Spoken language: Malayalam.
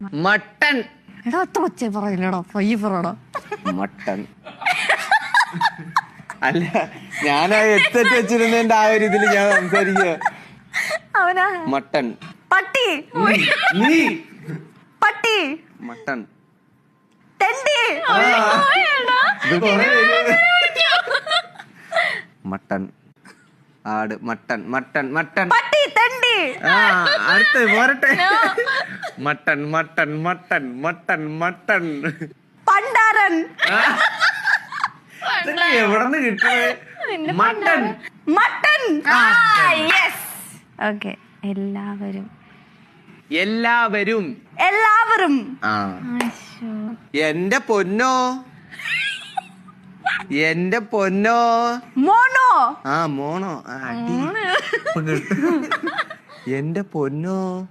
മട്ടൻ എടാ ഒത്ത കൊച്ചേ പറയില്ലടാ. പയ്യ പറയടാ. മട്ടൻ അല്ല ഞാൻ എത്തറ്റ് വെച്ചിരുന്നതിന്റെ ആ ഒരു ഇതിൽ ഞാൻ സംസാരിക്കുക അവനാ. മട്ടൻ പട്ടി. നീ. പട്ടി. തെണ്ടി. ഇത് മട്ടൻ ആട്. മട്ടൻ മട്ടൻ മട്ടൻ പട്ടി തെണ്ടി. അടുത്ത് പോരട്ടെ. Mutton mutton mutton mutton mutton. പണ്ടാരൻ. എവിടെന്ന് കിട്ടണേ മട്ടൻ. മട്ടൻ. യെസ് ഓക്കെ എല്ലാവരും. എല്ലാവരും. എല്ലാവരും. എന്റെ പൊന്നോ? എന്റെ പൊന്നോ? മോനോ? ആ മോണോ. ആ, അടി. ഇപ്പൊ കിട്ടും. എന്റെ പൊന്നോ എന്റെ പൊന്നോ?